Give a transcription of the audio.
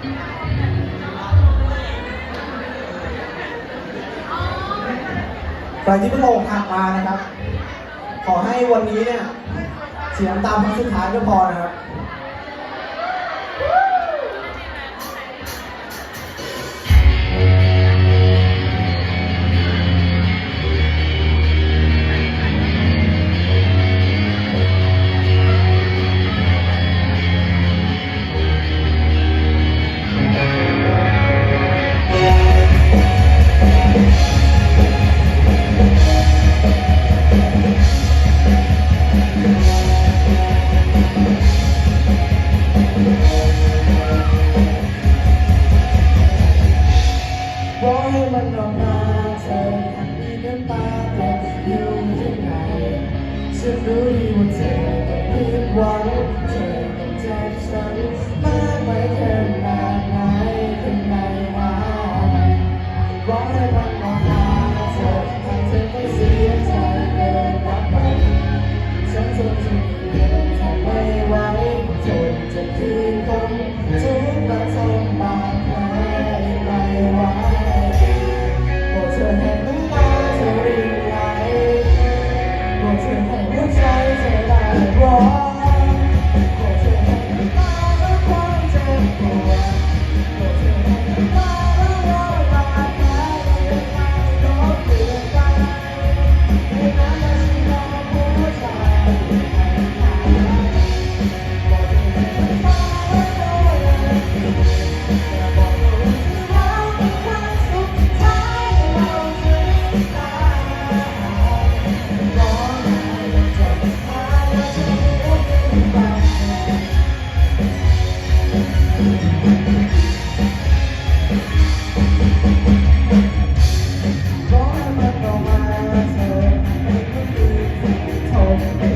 ใครที่เพิ่งออกทางมานะครับ ขอให้วันนี้เนี่ย เสียงตามครั้งสุดท้ายก็พอนะครับ you tonight to believe.